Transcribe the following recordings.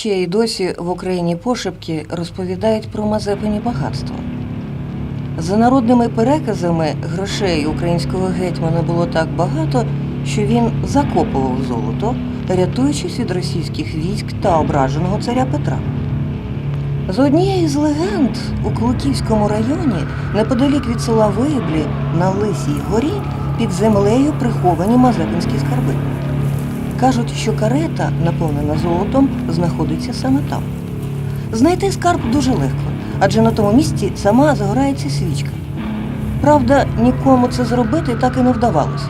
Ще й досі в Україні пошепки розповідають про Мазепині багатство. За народними переказами грошей українського гетьмана було так багато, що він закопував золото, рятуючись від російських військ та ображеного царя Петра. За однією з легенд у Куликівському районі, неподалік від села Виблі, на Лисій горі, під землею приховані мазепинські скарби. Кажуть, що карета, наповнена золотом, знаходиться саме там. Знайти скарб дуже легко, адже на тому місці сама загорається свічка. Правда, нікому це зробити так і не вдавалося.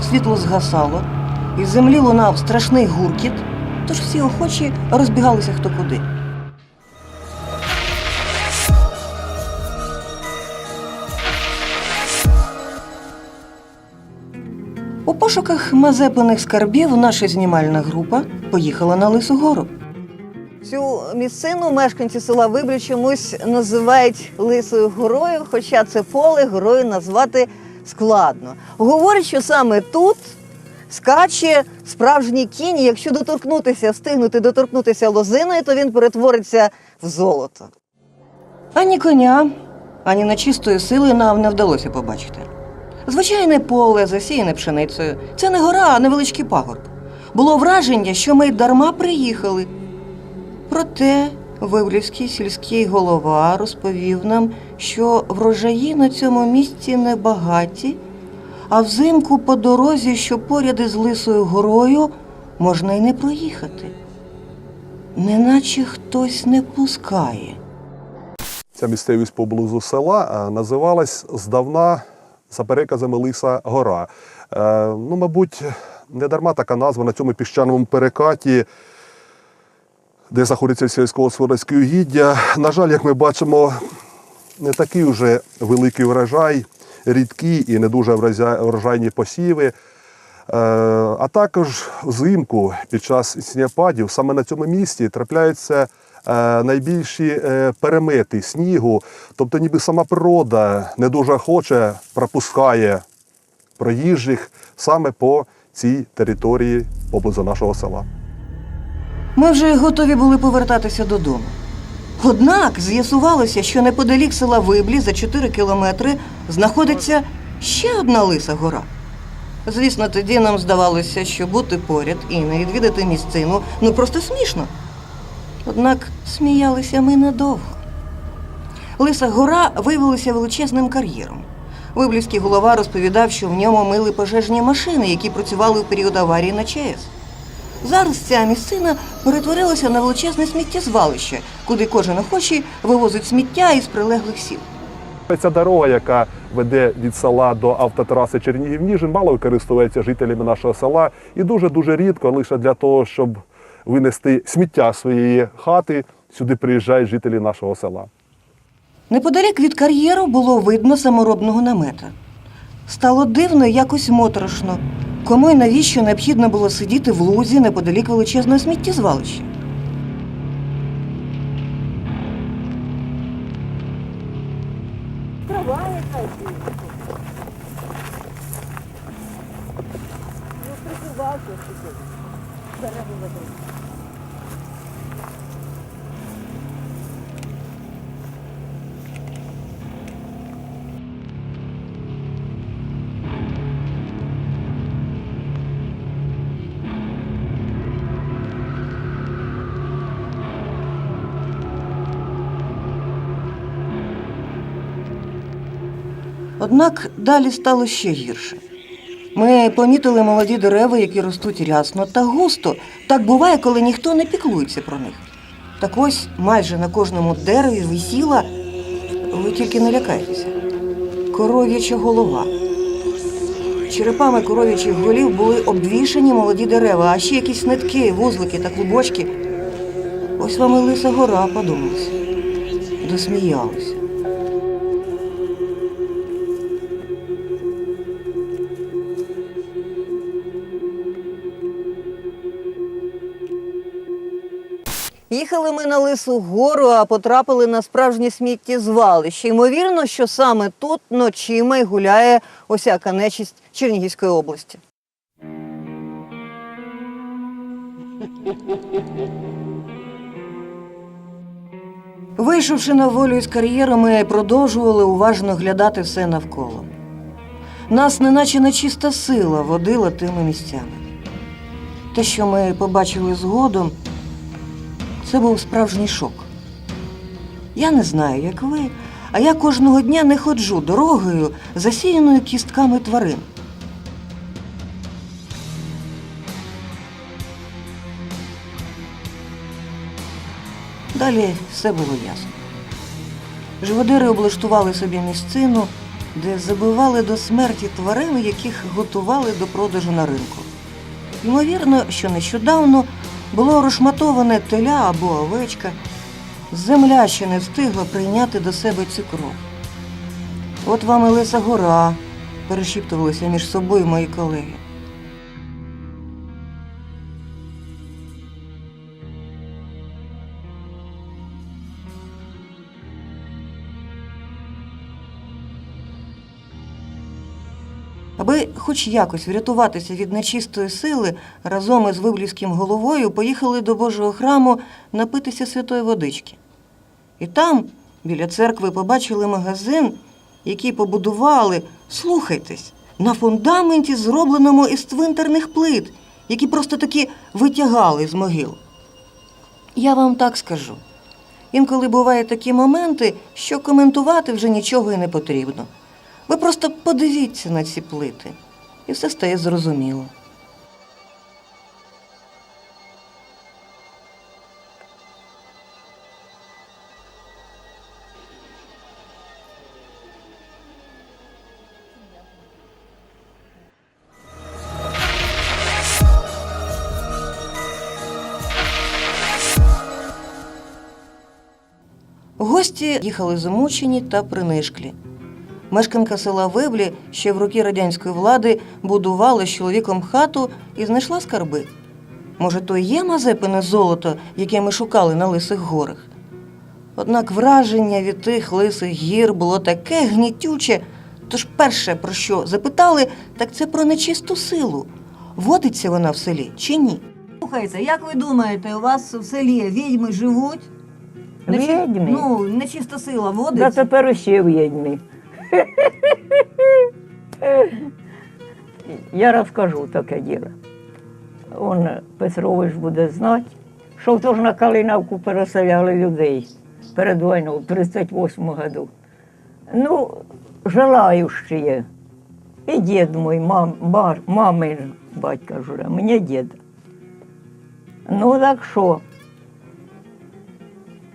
Світло згасало, із землі лунав страшний гуркіт, тож всі охочі розбігалися хто куди. У пошуках мазепиних скарбів наша знімальна група поїхала на Лису гору. Цю місцину мешканці села Вибрі чомусь називають Лисою горою, хоча це поле горою назвати складно. Говорять, що саме тут скаче справжній кінь. і Якщо доторкнутися, встигнути доторкнутися лозиною, то він перетвориться в золото. Ані коня, ані нечистої сили нам не вдалося побачити. Звичайне поле, засіяне пшеницею. Це не гора, а невеличкий пагорб. Було враження, що ми дарма приїхали. Проте Вивлівський сільський голова розповів нам, що врожаї на цьому місці небагаті, а взимку по дорозі, що поряд із Лисою горою, можна й не проїхати. Неначе хтось не пускає. Ця місцевість поблизу села називалась здавна за переказами Лиса Гора. Е, Ну, мабуть, не дарма така назва на цьому піщаному перекаті, де знаходиться сільськогосподарське угіддя. На жаль, як ми бачимо, не такий вже великий врожай, рідкі і не дуже врожайні посіви. Е, А також взимку під час снігопадів саме на цьому місці трапляються найбільші е, перемети снігу. Тобто, ніби сама природа не дуже охоче пропускає проїжджих саме по цій території поблизу нашого села. Ми вже готові були повертатися додому. Однак з'ясувалося, що неподалік села Виблі за 4 кілометри знаходиться ще одна лиса гора. Звісно, тоді нам здавалося, що бути поряд і не відвідати місцину ну просто смішно. Однак сміялися ми недовго. Лиса гора виявилася величезним кар'єром. Виблівський голова розповідав, що в ньому мили пожежні машини, які працювали у період аварії на ЧАЕС. Зараз ця місцина перетворилася на величезне сміттєзвалище, куди кожен охочий вивозить сміття із прилеглих сіл. Ця дорога, яка веде від села до автотраси Чернігів-Ніжин, мало використовується жителями нашого села і дуже-дуже рідко, лише для того, щоб винести сміття своєї хати, сюди приїжджають жителі нашого села. Неподалік від кар'єру було видно саморобного намета. Стало дивно і якось моторошно. Кому і навіщо необхідно було сидіти в лузі неподалік величезного сміттєзвалища? Однак далі стало ще гірше. Ми помітили молоді дерева, які ростуть рясно та густо. Так буває, коли ніхто не піклується про них. Так ось майже на кожному дереві висіла, ви тільки не лякайтеся, коров'яча голова. Черепами коров'ячих голів були обвішані молоді дерева, а ще якісь нитки, вузлики та клубочки. Ось вам і лиса гора, подумалося. Досміялися. Їхали ми на Лису гору, а потрапили на справжнє сміттєзвалище. Ймовірно, що саме тут ночима й гуляє осяка нечисть Чернігівської області. Вийшовши на волю із кар'єру, ми продовжували уважно глядати все навколо. Нас, неначе нечиста сила, водила тими місцями. Те, що ми побачили згодом, це був справжній шок. Я не знаю, як ви, а я кожного дня не ходжу дорогою, засіяною кістками тварин. Далі все було ясно. Живодери облаштували собі місцину, де забивали до смерті тварин, яких готували до продажу на ринку. Ймовірно, що нещодавно було розшматоване теля або овечка. Земля ще не встигла прийняти до себе цю кров. От вам і Лиса гора, перешіптувалися між собою мої колеги. Аби хоч якось врятуватися від нечистої сили, разом із Виблівським головою поїхали до Божого храму напитися святої водички. І там, біля церкви, побачили магазин, який побудували, слухайтесь, на фундаменті, зробленому із цвинтарних плит, які просто таки витягали з могил. Я вам так скажу. Інколи бувають такі моменти, що коментувати вже нічого і не потрібно. Ви просто подивіться на ці плити, і все стає зрозуміло. Гості їхали замучені та принишклі. Мешканка села Виблі ще в роки радянської влади будувала з чоловіком хату і знайшла скарби. Може, то є мазепине золото, яке ми шукали на лисих горах. Однак враження від тих лисих гір було таке гнітюче, тож перше, про що запитали, так це про нечисту силу. Водиться вона в селі чи ні? Слухайте, як ви думаєте, у вас в селі відьми живуть? Відьми? Ну, нечиста сила Да водиться. тепер ще відьми. Я розкажу таке діло. Он Петрович буде знати, що то ж на Калиновку переселяли людей перед війною в 38 году. Ну, желающие. І дід мій, мам, бар, мамин батька жура, мені дід. Ну так що?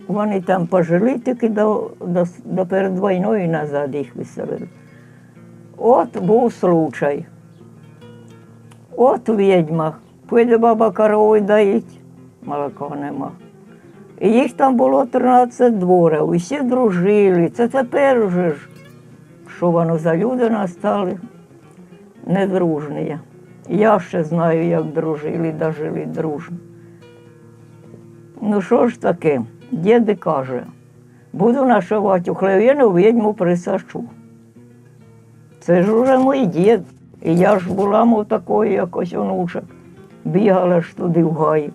Вони там пожили тільки до, до, до перед війною назад їх виселили. От був случай. От відьма. Піде баба корову доїть, молока нема. І їх там було 13 дворів, і всі дружили. Це тепер вже ж, що воно за люди настали, недружні. Я ще знаю, як дружили, дожили дружно. Ну що ж таке? Дід каже, буду нашивати у хлев'яну відьму присаджу. Це ж уже мій дід. І я ж була, мов такою якось онучок. Бігала ж туди в гай.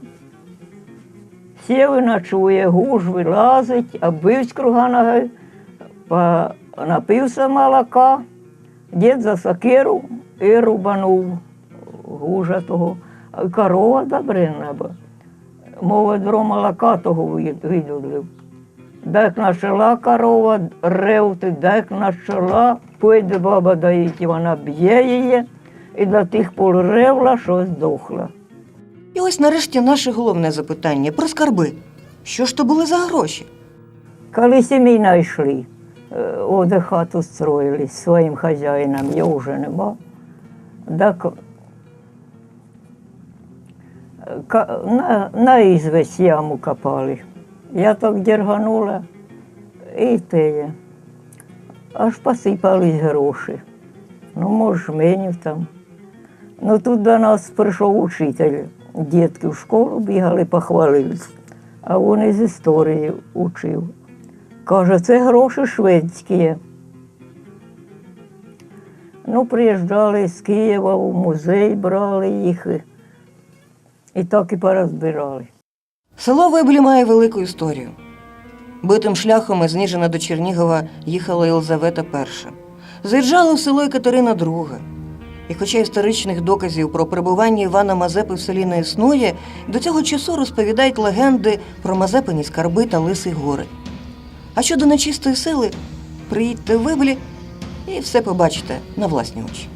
Сів і ночує, гуж вилазить, а бивсь круга ноги, напився молока, дід за сокиру і рубанув гужа того. Корова добре небо мов відро молока того від- видудлив. Дек начала корова ревти, дек начала, пойде баба доїть, і вона б'є її, і до тих пор ревла, що здохла. І ось нарешті наше головне запитання про скарби. Що ж то були за гроші? Коли сім'ї знайшли, е, оде хату строїли своїм хазяїном, я вже нема. Так на, на ізвесь яму копали. Я так дерганула і те. Аж посипались гроші. Ну, може, жменів там. Ну тут до нас прийшов учитель. Дітки в школу бігали, похвалились. А він із історії учив. Каже, це гроші шведські. Ну, приїжджали з Києва в музей, брали їх. І- так порозбирали. Село Виблі має велику історію. Битим шляхом із Ніжина до Чернігова їхала Єлизавета І. Заїжджала в село і Катерина II. І хоча історичних доказів про перебування Івана Мазепи в селі не існує, до цього часу розповідають легенди про Мазепині скарби та лисий гори. А щодо нечистої сили, приїдьте в Виблі і все побачите на власні очі.